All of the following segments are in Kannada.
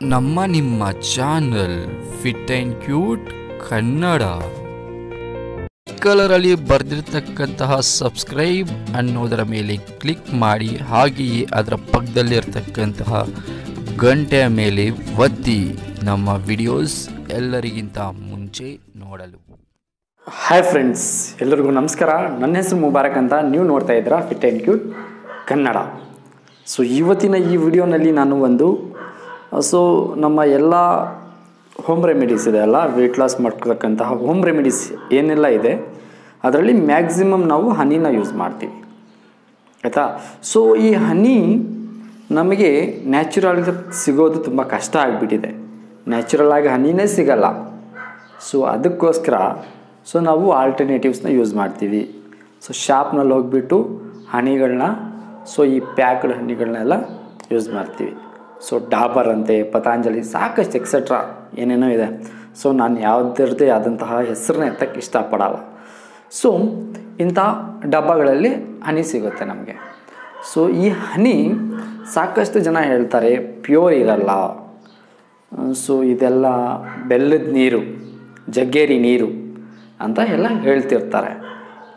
ನಮ್ಮ ನಿಮ್ಮ channel fit and cute Kannada. ಕಲರಲ್ಲಿ ಬರೆದಿರ್ತಕ್ಕಂತಹ ಸಬ್ಸ್ಕ್ರೈಬ್ ಅನ್ನೋದರ ಮೇಲೆ ಕ್ಲಿಕ್ ಮಾಡಿ, ಹಾಗೆಯೇ ಅದರ ಪಕ್ಕದಲ್ಲಿರ್ತಕ್ಕಂತಹ ಗಂಟೆಯ ಮೇಲೆ ಒತ್ತಿ ನಮ್ಮ ವಿಡಿಯೋಸ್ ಎಲ್ಲರಿಗಿಂತ ಮುಂಚೆ ನೋಡಲು. ಹಾಯ್ ಫ್ರೆಂಡ್ಸ್ ಎಲ್ಲರಿಗೂ ನಮಸ್ಕಾರ. ನನ್ನ ಹೆಸರು ಮುಬಾರಕ್ ಅಂತ ನೀವು ನೋಡ್ತಾ ಇದ್ದೀರಾ fit and cute Kannada. So ಇವತ್ತಿನ ಈ ವಿಡಿಯೋನಲ್ಲಿ ನಾನು ಒಂದು ಸೊ ನಮ್ಮ ಎಲ್ಲ ಹೋಮ್ ರೆಮಿಡೀಸ್ ಇದೆ ಅಲ್ಲ ವೆಯ್ಟ್ ಲಾಸ್ ಮಾಡ್ಕೊಳ್ತಕ್ಕಂತಹ ಹೋಮ್ ರೆಮಿಡೀಸ್ ಏನೆಲ್ಲ ಇದೆ, ಅದರಲ್ಲಿ ಮ್ಯಾಕ್ಸಿಮಮ್ ನಾವು ಹನಿನ ಯೂಸ್ ಮಾಡ್ತೀವಿ. ಆಯಿತಾ? ಸೊ ಈ ಹನಿ ನಮಗೆ ನ್ಯಾಚುರಲ್ ಸಿಗೋದು ತುಂಬ ಕಷ್ಟ ಆಗಿಬಿಟ್ಟಿದೆ. ನ್ಯಾಚುರಲ್ ಆಗಿ ಹನಿನೇ ಸಿಗಲ್ಲ. ಸೊ ಅದಕ್ಕೋಸ್ಕರ ಸೊ ನಾವು ಆಲ್ಟರ್ನೇಟಿವ್ಸ್ನ ಯೂಸ್ ಮಾಡ್ತೀವಿ. ಸೊ ಶಾಪ್ನಲ್ಲಿ ಹೋಗ್ಬಿಟ್ಟು ಹನಿಗಳನ್ನ ಸೊ ಈ ಪ್ಯಾಕ್ಡ್ ಹನಿಗಳನ್ನೆಲ್ಲ ಯೂಸ್ ಮಾಡ್ತೀವಿ. ಸೊ ಡಾಬರ್ ಅಂತೆ, ಪತಾಂಜಲಿ, ಸಾಕಷ್ಟು ಎಕ್ಸೆಟ್ರಾ ಏನೇನೋ ಇದೆ. ಸೊ ನಾನು ಯಾವುದರದೇ ಆದಂತಹ ಹೆಸರನ್ನ ಎತ್ತಕ್ಕೆ ಇಷ್ಟಪಡಲ್ಲ. ಸೊ ಇಂಥ ಡಬ್ಬಗಳಲ್ಲಿ ಹನಿ ಸಿಗುತ್ತೆ ನಮಗೆ. ಸೊ ಈ ಹನಿ ಸಾಕಷ್ಟು ಜನ ಹೇಳ್ತಾರೆ, ಪ್ಯೂರ್ ಇರಲ್ಲ. ಸೊ ಇದೆಲ್ಲ ಬೆಲ್ಲದ ನೀರು, ಜಗ್ಗೇರಿ ನೀರು ಅಂತ ಎಲ್ಲ ಹೇಳ್ತಿರ್ತಾರೆ.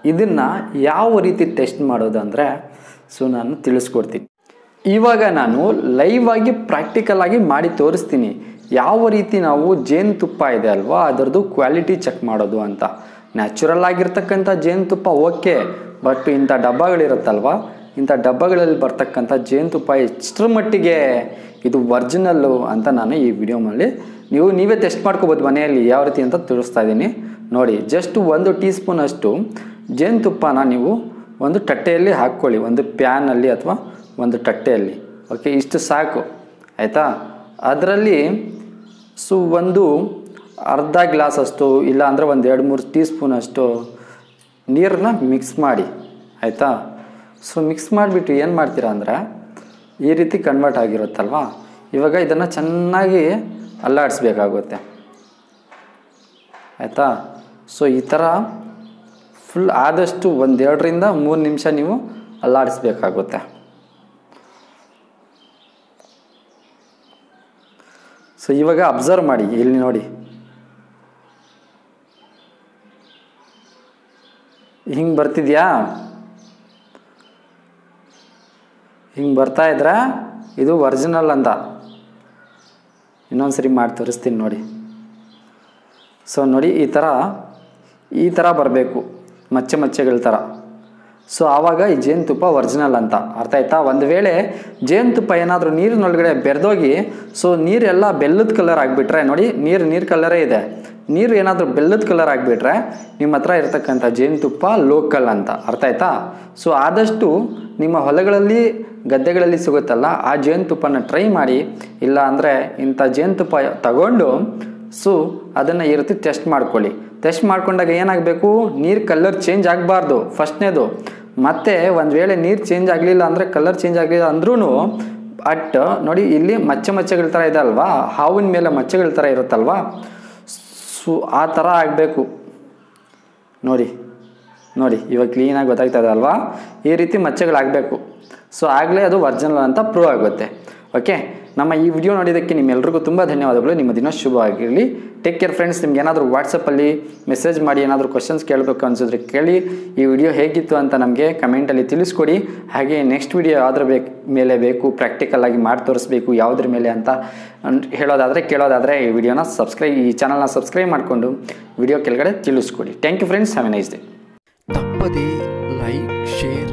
ಇದನ್ನು ಯಾವ ರೀತಿ ಟೆಸ್ಟ್ ಮಾಡೋದಂದರೆ ಸೊ ನಾನು ತಿಳಿಸ್ಕೊಡ್ತೀನಿ. ಇವಾಗ ನಾನು ಲೈವ್ ಆಗಿ ಪ್ರಾಕ್ಟಿಕಲ್ ಆಗಿ ಮಾಡಿ ತೋರಿಸ್ತೀನಿ. ಯಾವ ರೀತಿ ನಾವು ಜೇನುತುಪ್ಪ ಇದೆ ಅಲ್ವಾ, ಅದರದ್ದು ಕ್ವಾಲಿಟಿ ಚೆಕ್ ಮಾಡೋದು ಅಂತ. ನ್ಯಾಚುರಲ್ ಆಗಿರ್ತಕ್ಕಂಥ ಜೇನುತುಪ್ಪ ಓಕೆ ಬಟ್ ಇಂಥ ಡಬ್ಬಗಳಿರುತ್ತಲ್ವ, ಇಂಥ ಡಬ್ಬಗಳಲ್ಲಿ ಬರ್ತಕ್ಕಂಥ ಜೇನುತುಪ್ಪ ಎಷ್ಟರ ಮಟ್ಟಿಗೆ ಇದು ಒರ್ಜಿನಲ್ಲು ಅಂತ ನಾನು ಈ ವಿಡಿಯೋನಲ್ಲಿ ನೀವು, ನೀವೇ ಟೆಸ್ಟ್ ಮಾಡ್ಕೋಬೋದು ಮನೆಯಲ್ಲಿ ಯಾವ ರೀತಿ ಅಂತ ತಿಳಿಸ್ತಾ ಇದ್ದೀನಿ. ನೋಡಿ ಜಸ್ಟ್ ಒಂದು ಟೀ ಸ್ಪೂನಷ್ಟು ಜೇನುತುಪ್ಪನ ನೀವು ಒಂದು ತಟ್ಟೆಯಲ್ಲಿ ಹಾಕ್ಕೊಳ್ಳಿ, ಒಂದು ಪ್ಯಾನಲ್ಲಿ ಅಥವಾ ಒಂದು ತಟ್ಟೆಯಲ್ಲಿ. ಓಕೆ, ಇಷ್ಟು ಸಾಕು. ಆಯಿತಾ? ಅದರಲ್ಲಿ ಸೊ ಒಂದು ಅರ್ಧ ಗ್ಲಾಸ್ ಅಷ್ಟು, ಇಲ್ಲ ಅಂದರೆ ಒಂದು ಎರಡು ಮೂರು ಟೀ ಸ್ಪೂನ್ ಅಷ್ಟು ನೀರನ್ನ ಮಿಕ್ಸ್ ಮಾಡಿ. ಆಯಿತಾ? ಸೊ ಮಿಕ್ಸ್ ಮಾಡಿಬಿಟ್ಟು ಏನು ಮಾಡ್ತೀರಾ ಅಂದರೆ, ಈ ರೀತಿ ಕನ್ವರ್ಟ್ ಆಗಿರುತ್ತಲ್ವ? ಇವಾಗ ಇದನ್ನು ಚೆನ್ನಾಗಿ ಅಲ್ಲಾಡಿಸ್ಬೇಕಾಗುತ್ತೆ. ಆಯಿತಾ? ಸೊ ಈ ಥರ ಫುಲ್ ಆದಷ್ಟು ಒಂದೆರಡರಿಂದ ಮೂರು ನಿಮಿಷ ನೀವು ಅಲ್ಲಾಡಿಸ್ಬೇಕಾಗುತ್ತೆ. ಸೊ ಇವಾಗ ಅಬ್ಸರ್ವ್ ಮಾಡಿ, ಇಲ್ಲಿ ನೋಡಿ. ಹಿಂಗೆ ಬರ್ತಿದ್ಯಾ? ಹಿಂಗೆ ಬರ್ತಾ ಇದ್ರ? ಇದು ಒರಿಜಿನಲ್ ಅಂತ ಇನ್ನೊಂದು ಸರಿ ಮಾಡಿ ತೋರಿಸ್ತೀನಿ ನೋಡಿ. ಸೊ ನೋಡಿ, ಈ ಥರ ಈ ಥರ ಬರಬೇಕು. ಮಚ್ಚೆ ಮಚ್ಚೆಗಳ ಥರ ಸೊ ಆವಾಗ ಈ ಜೇನುತುಪ್ಪ ಒರಿಜಿನಲ್ ಅಂತ. ಅರ್ಥ ಆಯ್ತಾ? ಒಂದು ವೇಳೆ ಜೇನುತುಪ್ಪ ಏನಾದರೂ ನೀರಿನೊಳಗಡೆ ಬೆರೆದೋಗಿ ಸೊ ನೀರೆಲ್ಲ ಬೆಲ್ಲದ ಕಲರ್ ಆಗಿಬಿಟ್ರೆ, ನೋಡಿ, ನೀರು ನೀರು ಕಲರೇ ಇದೆ. ನೀರು ಏನಾದರೂ ಬೆಲ್ಲದ ಕಲರ್ ಆಗಿಬಿಟ್ರೆ, ನಿಮ್ಮ ಹತ್ರ ಇರತಕ್ಕಂಥ ಜೇನುತುಪ್ಪ ಲೋಕಲ್ ಅಂತ. ಅರ್ಥ ಆಯ್ತಾ? ಸೊ ಆದಷ್ಟು ನಿಮ್ಮ ಹೊಲಗಳಲ್ಲಿ, ಗದ್ದೆಗಳಲ್ಲಿ ಸಿಗುತ್ತಲ್ಲ, ಆ ಜೇನುತುಪ್ಪನ ಟ್ರೈ ಮಾಡಿ ಇಲ್ಲ ಅಂದರೆ ಇಂಥ ಜೇನುತುಪ್ಪ ತಗೊಂಡು ಸೊ ಅದನ್ನು ಈ ರೀತಿ ಟೆಸ್ಟ್ ಮಾಡ್ಕೊಳ್ಳಿ. ಟೆಸ್ಟ್ ಮಾಡ್ಕೊಂಡಾಗ ಏನಾಗಬೇಕು? ನೀರು ಕಲರ್ ಚೇಂಜ್ ಆಗಬಾರ್ದು. ಫಸ್ಟ್ನೇದು ಮತ್ತು ಒಂದು ವೇಳೆ ನೀರು ಚೇಂಜ್ ಆಗಲಿಲ್ಲ ಅಂದರೆ ಕಲರ್ ಚೇಂಜ್ ಆಗಲಿಲ್ಲ ಅಂದ್ರೂ ಅಟ್ ನೋಡಿ ಇಲ್ಲಿ ಮಚ್ಚೆ ಮಚ್ಚೆಗಳ ಥರ ಇದೆ ಅಲ್ವಾ? ಹಾವಿನ ಮೇಲೆ ಮಚ್ಚೆಗಳ ಥರ ಇರುತ್ತಲ್ವಾ? ಸೊ ಆ ಥರ ಆಗಬೇಕು. ನೋಡಿ ನೋಡಿ, ಇವಾಗ ಕ್ಲೀನಾಗಿ ಗೊತ್ತಾಗ್ತದೆ ಅಲ್ವಾ? ಈ ರೀತಿ ಮಚ್ಚೆಗಳಾಗಬೇಕು. ಸೊ ಆಗಲೇ ಅದು ವರ್ಜಿನಲ್ ಅಂತ ಪ್ರೂವ್ ಆಗುತ್ತೆ. ಓಕೆ ನಮ್ಮ ಈ ವಿಡಿಯೋ ನೋಡಿದ್ದಕ್ಕೆ ನಿಮ್ಮೆಲ್ಲರಿಗೂ ತುಂಬ ಧನ್ಯವಾದಗಳು. ನಿಮ್ಮ ದಿನ ಶುಭವಾಗಿರಲಿ ಟೇಕ್ ಕೇರ್ ಫ್ರೆಂಡ್ಸ್ ನಿಮ್ಗೆ ಏನಾದರೂ ವಾಟ್ಸಪ್ಪಲ್ಲಿ ಮೆಸೇಜ್ ಮಾಡಿ, ಏನಾದರೂ ಕ್ವಶನ್ಸ್ ಕೇಳಬೇಕು ಅನಿಸಿದ್ರೆ ಕೇಳಿ. ಈ ವಿಡಿಯೋ ಹೇಗಿತ್ತು ಅಂತ ನಮಗೆ ಕಮೆಂಟಲ್ಲಿ ತಿಳಿಸ್ಕೊಡಿ. ಹಾಗೆ ನೆಕ್ಸ್ಟ್ ವಿಡಿಯೋ ಯಾವುದ್ರ ಬೇಕು, ಮೇಲೆ ಬೇಕು ಪ್ರಾಕ್ಟಿಕಲ್ ಆಗಿ ಮಾಡಿ ತೋರಿಸ್ಬೇಕು ಯಾವುದ್ರ ಮೇಲೆ ಅಂತ ಹೇಳೋದಾದರೆ, ಕೇಳೋದಾದರೆ ಈ ವಿಡಿಯೋನ ಸಬ್ಸ್ಕ್ರೈಬ್ ಈ ಚಾನಲ್ನ ಸಬ್ಸ್ಕ್ರೈಬ್ ಮಾಡಿಕೊಂಡು ವಿಡಿಯೋ ಕೆಳಗಡೆ ತಿಳಿಸ್ಕೊಡಿ. Thank you friends have a nice day ತಪ್ಪದೇ ಲೈಕ್ ಶೇರ್